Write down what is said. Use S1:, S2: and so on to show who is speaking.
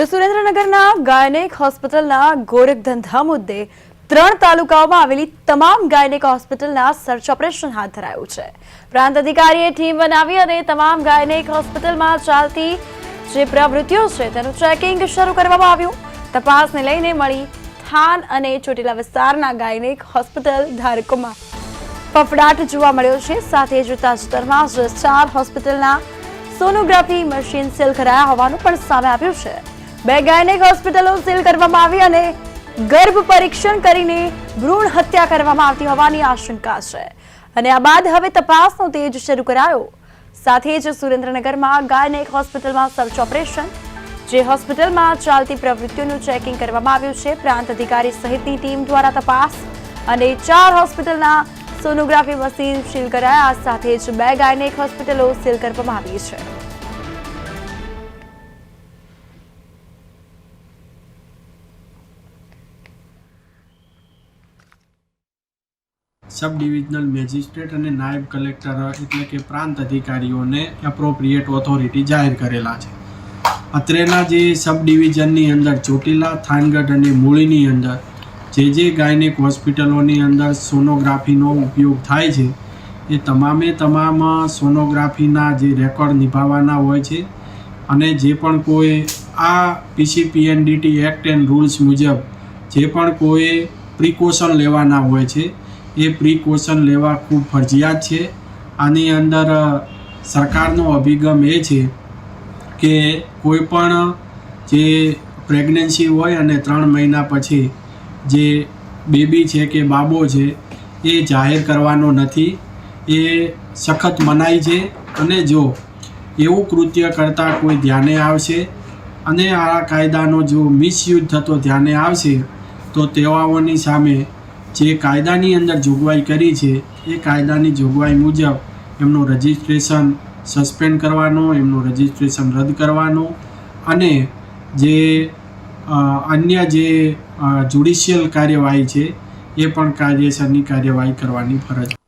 S1: તો સુરેન્દ્રનગરના ગાયનેક હોસ્પિટલના ગોરખધંધા મુદ્દે ત્રણ તાલુકાઓમાં આવેલી તમામ ગાયનેક હોસ્પિટલના સર્ચ ઓપરેશન હાથ ધરાયું છે. પ્રાંત અધિકારીએ ટીમ બનાવી અને તમામ ગાયનેક હોસ્પિટલમાં ચાલતી જે પ્રવૃત્તિઓ છે તેનું ચેકિંગ શરૂ કરવામાં આવ્યું. તપાસને લઈને મળી થાન અને ચોટીલા વિસ્તારના ગાયનેક હોસ્પિટલ ધારકોમાં ફફડાટ જોવા મળ્યો છે. સાથે જ તાજેતરમાં જ હોસ્પિટલના સોનોગ્રાફી મશીન સેલ કરાયા હોવાનું પણ સામે આવ્યું છે. બે ગાયનેક હોસ્પિટલો સીલ કરવામાં આવી અને ગર્ભ પરીક્ષણ કરીને ભ્રૂણ હત્યા કરવામાં આવતી હોવાની આશંકા છે. અને આ બાદ હવે તપાસનો તેજ શરૂ કરાયો. સાથે જ સુરેન્દ્રનગરમાં ગાયનેક હોસ્પિટલમાં સર્ચ ઓપરેશન, જે હોસ્પિટલમાં ચાલતી પ્રવૃત્તિઓનું ચેકિંગ કરવામાં આવ્યું છે. પ્રાંત અધિકારી સહિતની ટીમ દ્વારા તપાસ અને ચાર હોસ્પિટલના સોનોગ્રાફી મશીન સીલ કરાયા. સાથે જ બે ગાયનેક હોસ્પિટલો સીલ કરવામાં આવી છે.
S2: સબ ડિવિઝનલ મેજિસ્ટ્રેટ અને નાયબ કલેક્ટર એટલે કે પ્રાંત અધિકારીઓને એપ્રોપ્રિએટ ઓથોરિટી જાહેર કરેલા છે. અત્રેના જે સબ ડિવિઝનની અંદર ચોટીલા, થાનગઢ અને મૂળીની અંદર જે જે ગાયનેક હોસ્પિટલોની અંદર સોનોગ્રાફીનો ઉપયોગ થાય છે, એ તમામે તમામ સોનોગ્રાફીના જે રેકોર્ડ નિભાવવાના હોય છે અને જે પણ કોઈ આ પીસીપીએનડીટી એક્ટ એન્ડ રૂલ્સ મુજબ જે પણ કોઈ પ્રિકોશન લેવાના હોય છે એ પ્રિકોશન લેવા ખૂબ ફરજિયાત છે. આની અંદર સરકારનો અભિગમ એ છે કે કોઈ પણ જે પ્રેગ્નન્સી હોય અને ત્રણ મહિના પછી જે બેબી છે કે બાબો છે એ જાહેર કરવાનો નથી. એ સખત મનાય છે અને જો એવું કૃત્ય કરતાં કોઈ ધ્યાને આવશે અને આ કાયદાનો જો મિસયુઝ થતો ધ્યાને આવશે, તો તેવાઓની સામે જે કાયદાની અંદર જોગવાઈ કરી છે, એ કાયદાની જોગવાઈ મુજબ એમનું રજિસ્ટ્રેશન સસ્પેન્ડ કરવાનું, એમનું રજિસ્ટ્રેશન રદ કરવાનું અને જે અન્ય જે જ્યુડિશિયલ કાર્યવાહી છે, એ પણ કાયદેસરની કાર્યવાહી કરવાની ફરજ